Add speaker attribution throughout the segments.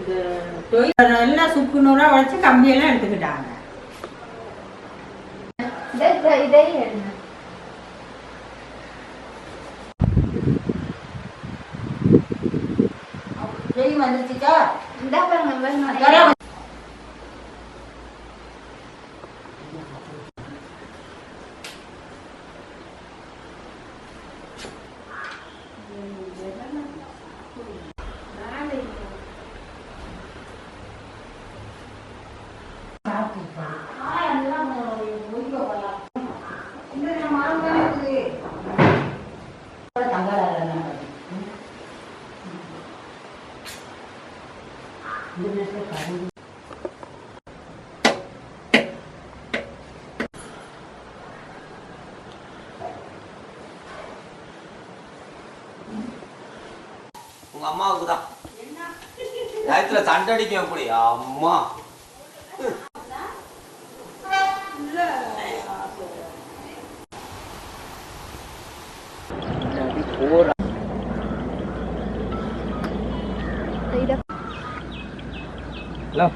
Speaker 1: இது எல்லாம் சுக்கு நூறாக உழைச்சி கம்பியெல்லாம் எடுத்துக்கிட்டாங்க வெயில் வந்துருச்சுக்கா
Speaker 2: இந்த பாருங்க.
Speaker 3: உங்க அம்மாவுக்கு தான் நேரத்துல சண்டை அடிக்கும் எப்படி அம்மா. Hubo una... Hello.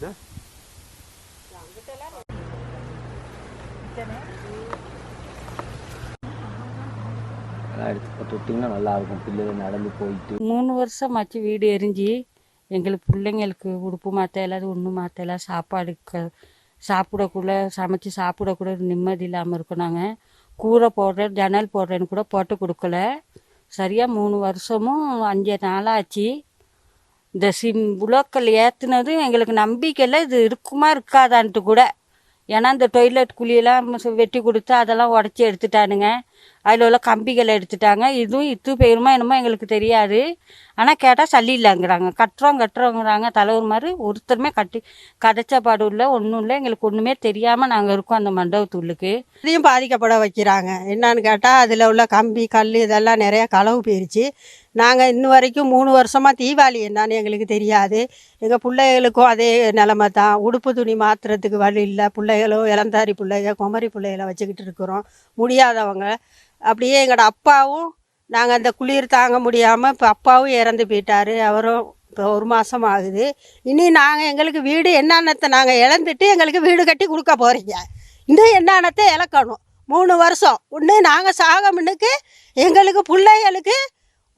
Speaker 3: Yo. அதெல்லாம் எடுத்து தொட்டிங்கன்னா நல்லாயிருக்கும். நல்லா பிள்ளைகள் நடந்து போயிட்டு.
Speaker 4: மூணு வருஷம் ஆச்சு வீடு எரிஞ்சு எங்களுக்கு பிள்ளைங்களுக்கு உடுப்பு மாற்ற மாற்றல ஒன்று மாற்றல சாப்பாடு க சாப்பிடக்குள்ள சமைச்சு சாப்பிடக்கூட நிம்மதி இல்லாமல் இருக்கோம் நாங்கள் கூரை போடுறேன் ஜன்னல் போடுறேன்னு கூட போட்டு கொடுக்கல. சரியாக மூணு வருஷமும் அஞ்சு நாளாச்சு. இந்த சிம் உலோக்கல் ஏற்றுனதும் எங்களுக்கு நம்பிக்கையில் இது இருக்குமா இருக்காதான்ட்டு கூட. ஏன்னா இந்த டொய்லெட் குழியெல்லாம் வெட்டி கொடுத்து அதெல்லாம் உடச்சி எடுத்துட்டானுங்க. அதில் உள்ள கம்பிகளை எடுத்துட்டாங்க. இதுவும் இத்து பெயருமா என்னமோ எங்களுக்கு தெரியாது. ஆனால் கேட்டால் சளி இல்லைங்கிறாங்க கட்டுறோம் கட்டுறோங்கிறாங்க. தலைவர் மாதிரி ஒருத்தருமே கட்டி கதைச்ச பாடு இல்லை ஒன்றும் இல்லை. எங்களுக்கு ஒன்றுமே தெரியாமல் நாங்கள் இருக்கோம் அந்த மண்டபத்துள்ளுக்கு
Speaker 5: இதையும் பாதிக்கப்பட வைக்கிறாங்க. என்னன்னு கேட்டால் அதில் உள்ள கம்பி கல் இதெல்லாம் நிறையா களவு போயிருச்சு. நாங்கள் இன்ன வரைக்கும் மூணு வருஷமாக தீபாவளி என்னன்னு எங்களுக்கு தெரியாது. எங்கள் பிள்ளைகளுக்கும் அதே நிலமை தான். உடுப்பு துணி மாற்றுறதுக்கு வழி இல்லை. பிள்ளைகளும் இளந்தாரி பிள்ளைக குமரி பிள்ளைகளை வச்சுக்கிட்டு இருக்கிறோம். முடியாதவங்க. அப்படியே எங்களோட அப்பாவும் நாங்கள் அந்த குளிர் தாங்க முடியாமல் இப்போ அப்பாவும் இறந்து போயிட்டார். அவரும் இப்போ ஒரு மாதம் ஆகுது. இனி நாங்கள் எங்களுக்கு வீடு என்னென்னத்தை நாங்கள் இழந்துட்டு எங்களுக்கு வீடு கட்டி கொடுக்க போகிறீங்க இன்னும் என்னென்னத்தை இழக்கணும்? மூணு வருஷம். ஒன்று நாங்கள் சாக முன்னுக்கு எங்களுக்கு பிள்ளைகளுக்கு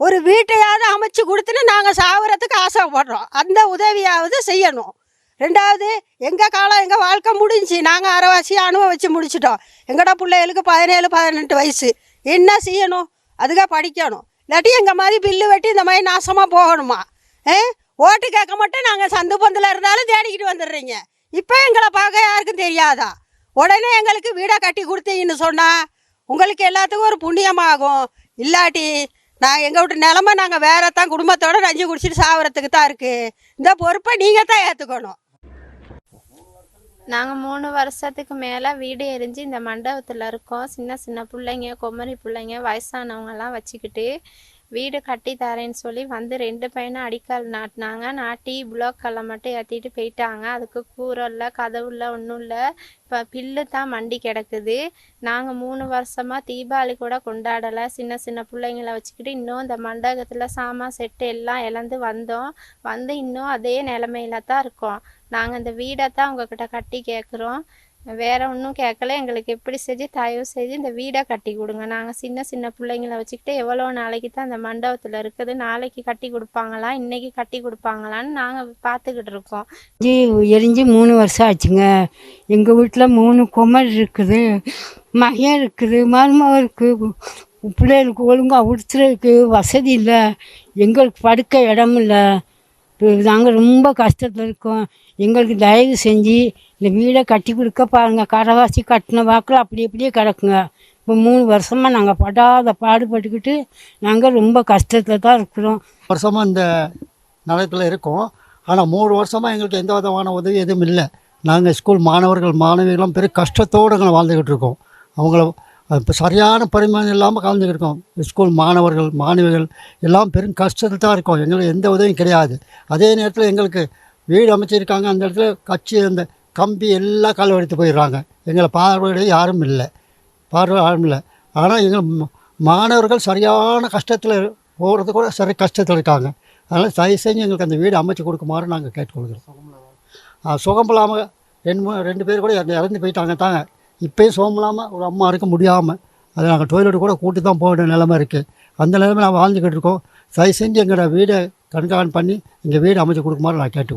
Speaker 5: ஒரு வீட்டையாவது அமைச்சு கொடுத்துட்டு நாங்கள் சாகுறதுக்கு ஆசைப்படுறோம். அந்த உதவியாவது செய்யணும். ரெண்டாவது எங்கள் காலம் எங்கள் வாழ்க்கை முடிஞ்சுச்சு நாங்கள் அரைவாசி அனுபவிச்சு முடிச்சிட்டோம். எங்களோட பிள்ளைகளுக்கு பதினேழு பதினெட்டு வயசு. என்ன செய்யணும்? அதுக்காக படிக்கணும். இல்லாட்டி எங்கள் மாதிரி பில்லு வெட்டி இந்த மாதிரி நாசமாக போகணுமா? ஏ? ஓட்டு கேட்க மட்டும் நாங்கள் சந்து பொந்தில் இருந்தாலும் தேடிக்கிட்டு வந்துடுறீங்க. இப்போ எங்களை பார்க்க யாருக்கும் தெரியாதா? உடனே எங்களுக்கு வீடை கட்டி கொடுத்தீங்கன்னு சொன்னால் உங்களுக்கு எல்லாத்துக்கும் ஒரு புண்ணியமாகும். இல்லாட்டி நான் எங்கள் வீட்டு நிலமை நாங்கள் வேற தான் குடும்பத்தோடு நஞ்சு குடிச்சிட்டு சாவறதுக்கு தான் இருக்குது இந்த பொறுப்பை நீங்கள் தான் ஏற்றுக்கணும்
Speaker 2: நாங்கள் மூணு வருஷத்துக்கு மேலே வீடு எரிஞ்சு இந்த மண்டபத்தில் இருக்கோம். சின்ன சின்ன பிள்ளைங்க குமரி பிள்ளைங்க வயசானவங்கெல்லாம் வச்சுக்கிட்டு வீடு கட்டி தரேன்னு சொல்லி வந்து ரெண்டு பையனும் அடிக்கல் நாட்டினாங்க. நாட்டி புளோக்கல்ல மட்டும் ஏற்றிட்டு போயிட்டாங்க. அதுக்கு கூரை இல்லை கதவு இல்லை ஒன்றும் இல்லை. இப்போ பில்லு தான் மண்டி கிடக்குது. நாங்கள் மூணு வருஷமாக தீபாவளி கூட கொண்டாடலை. சின்ன சின்ன பிள்ளைங்கள வச்சுக்கிட்டு இன்னும் இந்த மண்டபத்தில் சாமான் செட்டு எல்லாம் இழந்து வந்தோம். வந்து இன்னும் அதே நிலமையில தான் இருக்கோம். நாங்கள் இந்த வீடை தான் உங்ககிட்ட கட்டி கேட்குறோம் வேற ஒன்றும் கேட்கல எங்களுக்கு எப்படி செஞ்சு தயவு செஞ்சு இந்த வீடை கட்டி கொடுங்க. நாங்கள் சின்ன சின்ன பிள்ளைங்கள வச்சுக்கிட்டு எவ்வளோ நாளைக்கு தான் அந்த மண்டபத்தில் இருக்குது நாளைக்கு கட்டி கொடுப்பாங்களா இன்னைக்கு கட்டி கொடுப்பாங்களான்னு நாங்கள் பார்த்துக்கிட்டு இருக்கோம்.
Speaker 6: எரிஞ்சு எரிஞ்சு மூணு வருஷம் ஆச்சுங்க. எங்கள் வீட்டில் மூணு குமர் இருக்குது மகன் இருக்குது மருமகம் இருக்குது பிள்ளைகளுக்கு ஒழுங்காக உடுத்துறதுக்கு வசதி இல்லை. எங்களுக்கு படுக்க இடம் இல்லை நாங்கள் ரொம்ப கஷ்டத்தில் இருக்கோம். எங்களுக்கு தயவு செஞ்சு இந்த வீடை கட்டி கொடுக்க பாருங்கள் கடைவாசி கட்டின வாக்கில் அப்படி அப்படியே கிடக்குங்க. இப்போ மூணு வருஷமாக நாங்கள் படாத பாடுபட்டுக்கிட்டு நாங்கள் ரொம்ப கஷ்டத்தில் தான் இருக்கிறோம்.
Speaker 7: வருஷமாக இந்த நிலத்தில் இருக்கோம். ஆனால் மூணு வருஷமாக எங்களுக்கு எந்த விதமான உதவி எதுவும் இல்லை. நாங்கள் ஸ்கூல் மாணவர்கள் மாணவிகளும் பெரிய கஷ்டத்தோடு நாங்கள் வாழ்ந்துக்கிட்டு இருக்கோம். அவங்கள இப்போ சரியான பரிமாணம் இல்லாமல் கலந்துக்கிட்டு இருக்கோம். ஸ்கூல் மாணவர்கள் மாணவிகள் எல்லாம் பெரும் கஷ்டத்தில் தான் இருக்கோம். எங்களுக்கு எந்த உதவியும் கிடையாது. அதே நேரத்தில் எங்களுக்கு வீடு அமைச்சிருக்காங்க. அந்த இடத்துல கட்சி அந்த கம்பி எல்லாம் கால் எடுத்து போயிடுறாங்க. எங்களை பார்வையிட யாரும் இல்லை. பார்வை யாரும் இல்லை. ஆனால் எங்கள் மாணவர்கள் சரியான கஷ்டத்தில் போகிறது கூட சரி கஷ்டத்தில் இருக்காங்க. அதனால் தயவு செஞ்சு எங்களுக்கு அந்த வீடு அமைச்சு கொடுக்குமாறு நாங்கள் கேட்டுக்கொள்கிறோம். சுகம் இல்லாமல் ரெண்டு ரெண்டு பேர் கூட இறந்து இறந்து போயிட்டாங்க தாங்க. இப்போயும் சுகம் ஒரு அம்மா இருக்க முடியாமல் அதை நாங்கள் டொய்லெட்டு கூட கூட்டி தான் போக வேண்டிய நிலமை இருக்குது அந்த நிலமை நான் வாழ்ந்துக்கிட்டு இருக்கோம். தயவு செஞ்சு எங்களோட வீடை கண்காணி பண்ணி எங்கள் வீடு அமைச்சு கொடுக்குமாறு நான் கேட்டுக்கோ